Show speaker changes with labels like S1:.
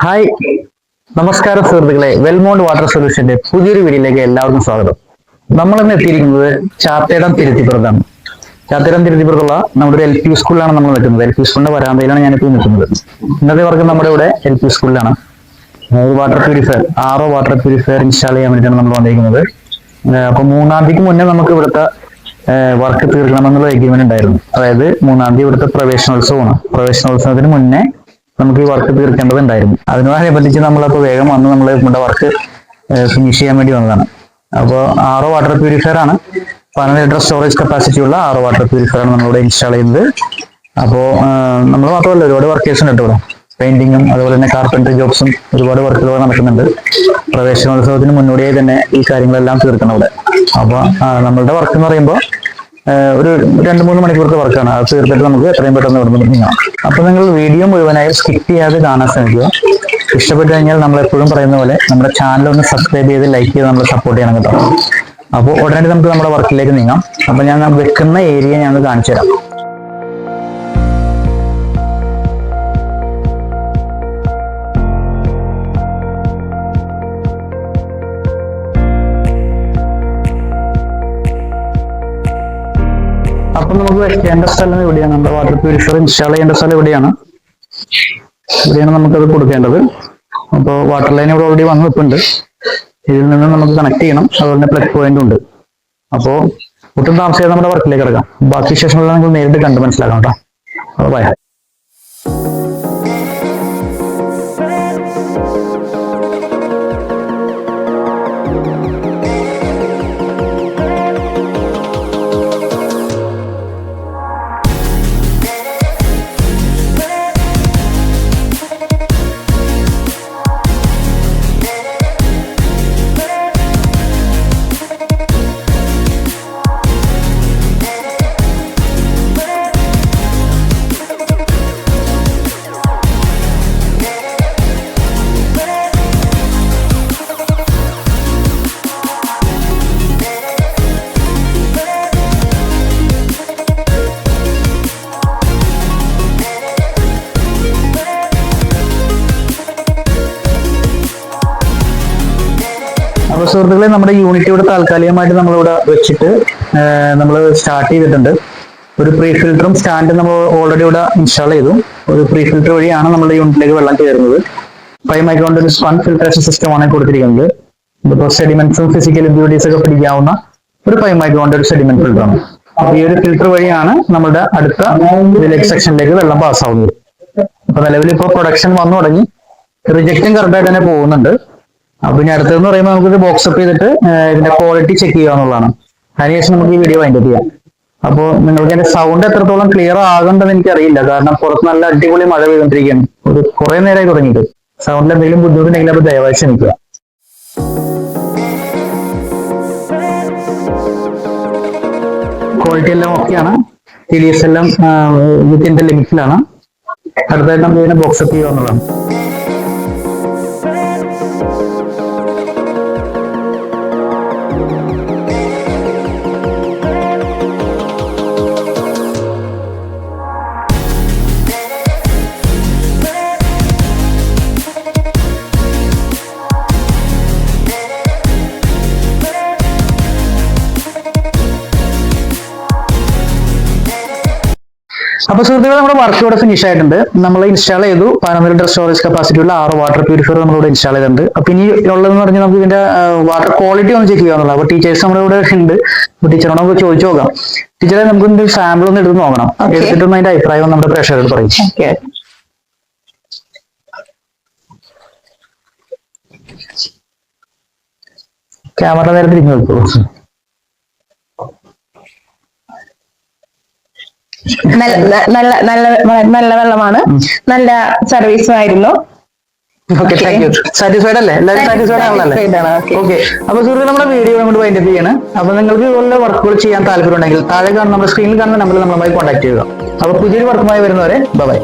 S1: Hi. നമസ്കാരം സുഹൃത്തുക്കളെ. വെൽമോണ്ട് water സൊല്യൂഷന്റെ പുതിയൊരു വീഡിയോയിലേക്ക് എല്ലാവർക്കും സ്വാഗതം. നമ്മൾ ഇന്ന് എത്തിയിരിക്കുന്നത് ചാത്തേടം തിരുത്തിപ്പുറത്താണ്. ചാത്തേടം തിരുത്തിപ്പുറത്തുള്ള നമ്മുടെ ഒരു എൽ പി സ്കൂളിലാണ് നമ്മൾ നിൽക്കുന്നത്. എൽ പി സ്കൂളിന്റെ വരാന്തയിലാണ് ഞാനിപ്പോൾ നിൽക്കുന്നത്. ഇന്നത്തെ വർഗം നമ്മുടെ ഇവിടെ എൽ പി സ്കൂളിലാണ് water purifier RO water purifier install ചെയ്യാൻ വേണ്ടിയിട്ടാണ് നമ്മൾ വന്നിരിക്കുന്നത്. അപ്പൊ മൂന്നാം തീയതിക്ക് മുന്നേ നമുക്ക് ഇവിടുത്തെ വർക്ക് തീർക്കണമെന്നുള്ള എഗ്രിമെന്റ് ഉണ്ടായിരുന്നു. അതായത് മൂന്നാം തീയതി ഇവിടുത്തെ പ്രവേശനോത്സവമാണ്. പ്രവേശനോത്സവത്തിന് മുന്നേ നമുക്ക് ഈ വർക്ക് തീർക്കേണ്ടതുണ്ടായിരുന്നു. അതിനോടനുബന്ധിച്ച് നമ്മളപ്പോൾ വേഗം വന്ന് നമ്മൾ നമ്മുടെ വർക്ക് ഫിനിഷ് ചെയ്യാൻ വേണ്ടി വന്നതാണ്. അപ്പോൾ ആറോ വാട്ടർ പ്യൂരിഫയർ ആണ്. പതിനൊന്ന് ലിറ്റർ സ്റ്റോറേജ് കപ്പാസിറ്റി ഉള്ള ആറോ വാട്ടർ പ്യൂരിഫയർ ആണ് നമ്മളിവിടെ ഇൻസ്റ്റാൾ ചെയ്യുന്നത് അപ്പോൾ നമ്മൾ മാത്രമല്ല ഒരുപാട് വർക്കേഴ്സ് ഉണ്ട് ഇവിടെ. പെയിന്റിങ്ങും അതുപോലെ തന്നെ കാർപ്പന്ററി ജോബ്സും ഒരുപാട് വർക്കുകൾ നടക്കുന്നുണ്ട്. പ്രവേശനോത്സവത്തിന് മുന്നോടിയായി തന്നെ ഈ കാര്യങ്ങളെല്ലാം തീർക്കണം ഇവിടെ. അപ്പോൾ നമ്മളുടെ വർക്ക് എന്ന് പറയുമ്പോൾ ഒരു രണ്ട് മൂന്ന് മണിക്കൂറത്തെ വർക്കാണ് അത് തീർത്തിട്ട് നമുക്ക് എത്രയും പെട്ടെന്ന് ഇവിടെ നിന്ന് നീങ്ങാം. അപ്പൊ നിങ്ങൾ വീഡിയോ മുഴുവനായി സ്കിപ്പ് ചെയ്യാതെ കാണാൻ ശ്രമിക്കുക. ഇഷ്ടപ്പെട്ടു കഴിഞ്ഞാൽ നമ്മൾ എപ്പോഴും പറയുന്ന പോലെ നമ്മുടെ ചാനൽ ഒന്ന് സബ്സ്ക്രൈബ് ചെയ്ത് ലൈക്ക് ചെയ്ത് നമ്മൾ സപ്പോർട്ട് ചെയ്യണം കേട്ടോ. അപ്പോൾ ഉടനെ നമുക്ക് നമ്മുടെ വർക്കിലേക്ക് നീങ്ങാം. അപ്പൊ ഞാൻ വെക്കുന്ന ഏരിയ ഞാൻ കാണിച്ചു തരാം അപ്പൊ നമുക്ക് വെക്കേണ്ട സ്ഥലം എവിടെയാണ് നമ്മുടെ വാട്ടർ പ്യൂരിഫയർ ഇൻസ്റ്റാൾ ചെയ്യേണ്ട സ്ഥലം എവിടെയാണ് ഇവിടെയാണ് നമുക്കത് കൊടുക്കേണ്ടത്. അപ്പോൾ വാട്ടർ ലൈൻ ഇവിടെ ഓൾറെഡി വന്ന് നിൽപ്പുണ്ട്. ഇതിൽ നിന്ന് നമുക്ക് കണക്ട് ചെയ്യണം. അതുപോലെ തന്നെ പ്ലഗ് പോയിന്റ് ഉണ്ട്. അപ്പോൾ ഒട്ടും താമസിയാതെ നമ്മുടെ വർക്കിലേക്ക് കിടക്കാം. ബാക്കി ശേഷമുള്ള നിങ്ങൾ നേരിട്ട് കണ്ട് മനസ്സിലാക്കാം കേട്ടോ. ബൈ അപ്പോൾ സുഹൃത്തുക്കളെ നമ്മുടെ യൂണിറ്റ് ഇവിടെ താൽക്കാലികമായിട്ട് നമ്മളിവിടെ വെച്ചിട്ട് നമ്മൾ സ്റ്റാർട്ട് ചെയ്തിട്ടുണ്ട്. ഒരു പ്രീ ഫിൽറ്ററും സ്റ്റാൻഡും നമ്മൾ ഓൾറെഡി ഇവിടെ ഇൻസ്റ്റാൾ ചെയ്തു. ഒരു പ്രീ ഫിൽറ്റർ വഴിയാണ് നമ്മുടെ യൂണിറ്റിലേക്ക് വെള്ളം കയറുന്നത്. ഫൈവ് മൈക്രോണ്ട് ഒരു സ്പൺ ഫിൽട്രേഷൻ സിസ്റ്റം ആണ് കൊടുത്തിരിക്കുന്നത്. ഇപ്പോൾ സെഡിമെന്റ്സും ഫിസിക്കൽ ഇമ്പ്യൂരിറ്റീസ് ഒക്കെ പിടിക്കാവുന്ന ഒരു ഫൈവ് മൈക്രോണ്ട് ഒരു സെഡിമെന്റ് ഫിൽറ്റർ ആണ്. അപ്പൊ ഈ ഒരു ഫിൽറ്റർ വഴിയാണ് നമ്മുടെ അടുത്ത വില്ലേജ് സെക്ഷനിലേക്ക് വെള്ളം പാസ്സാവുന്നത് അപ്പൊ നിലവിൽ ഇപ്പോൾ പ്രൊഡക്ഷൻ വന്നു തുടങ്ങി. റിജക്റ്റും കറക്റ്റായിട്ട് തന്നെ പോകുന്നുണ്ട്. അപ്പൊ ഇനി അടുത്തതെന്ന് പറയുമ്പോൾ നമുക്ക് ഒരു ബോക്സ് അപ്പ് ചെയ്തിട്ട് ഇതിന്റെ ക്വാളിറ്റി ചെക്ക് ചെയ്യുക എന്നുള്ളതാണ്. അതിനുശേഷം നമുക്ക് ഈ വീഡിയോ വൈൻഡ് ചെയ്യാം. അപ്പോൾ നിങ്ങൾക്ക് എന്റെ സൗണ്ട് എത്രത്തോളം ക്ലിയർ ആകണ്ടെന്ന് എനിക്കറിയില്ല. കാരണം പുറത്ത് നല്ല അടിപൊളി മഴ പെയ്തുകൊണ്ടിരിക്കുകയാണ്. ഒരു കുറെ നേരമായി തുടങ്ങിയിട്ട്. സൗണ്ടിൽ എന്തെങ്കിലും ബുദ്ധിമുട്ടുണ്ടെങ്കിൽ അപ്പോൾ ദയവായി ക്ഷമിക്കുക. ക്വാളിറ്റി എല്ലാം ഓക്കെയാണ് ടി ഡി എല്ലാം വിത്തിന്റെ ലിമിറ്റിലാണ് അടുത്തായിട്ട് നമുക്ക് ഇതിനെ ബോക്സ് അപ്പ് ചെയ്യുക എന്നുള്ളതാണ്. അപ്പൊ സുഹൃത്തുക്കളെ നമ്മുടെ വർക്ക് ഇവിടെ ഫിനിഷ് ആയിട്ടുണ്ട്. നമ്മൾ ഇൻസ്റ്റാൾ ചെയ്തു. പതിനൊന്ന് ലിറ്റർ സ്റ്റോറേജ് കപ്പാസിറ്റി ഉള്ള ആറ് വാട്ടർ പ്യൂരിഫയർ നമ്മൾ നമ്മളിവിടെ ഇൻസ്റ്റാൾ ചെയ്തിട്ടുണ്ട്. അപ്പൊ ഇനി ഉള്ളതെന്ന് പറഞ്ഞാൽ നമുക്ക് ഇതിന്റെ വാട്ടർ ക്വാളിറ്റി ഒന്ന് ചെക്ക് ചെയ്യാന്നുള്ളത്. അപ്പൊ ടീച്ചേഴ്സ് നമ്മുടെ ഇവിടെ ഉണ്ട്. അപ്പൊ ടീച്ചറോട് നമുക്ക് ചോദിച്ചു നോക്കാം. ടീച്ചറെ നമുക്ക് ഇതിന്റെ സാമ്പിൾ ഒന്ന് എടുത്ത് നോക്കണം. എടുത്തിട്ടൊന്ന് അതിന്റെ അഭിപ്രായം നമ്മുടെ പ്രേക്ഷകരോട് പറയും. ക്യാമറ നേരെ തിരിഞ്ഞു
S2: നല്ല നല്ല നല്ല നല്ല വെള്ളമാണ്. നല്ല സർവീസും ആയിരുന്നു.
S1: ഓക്കെ താങ്ക് യു സാറ്റിസ്ഫൈഡ് അല്ലേ? എല്ലാവരും സാറ്റിസ്ഫൈഡ് ആണല്ലേ. ഓക്കെ അപ്പൊ സുഹൃത്ത് നമ്മുടെ വീഡിയോ കൊണ്ട് വൈൻഡ് അപ്പ് ചെയ്യാണ്. അപ്പൊ നിങ്ങൾക്ക് ഇതുപോലെ വർക്കുകൾ ചെയ്യാൻ താല്പര്യം ഉണ്ടെങ്കിൽ താഴെ കാണുന്ന നമ്മുടെ സ്ക്രീനിൽ കാണുന്ന നമ്പറിൽ നമ്മളുമായി കോൺടാക്ട് ചെയ്യുക. അപ്പൊ പുതിയൊരു വർക്കുമായി വരുന്നവരെ ബൈ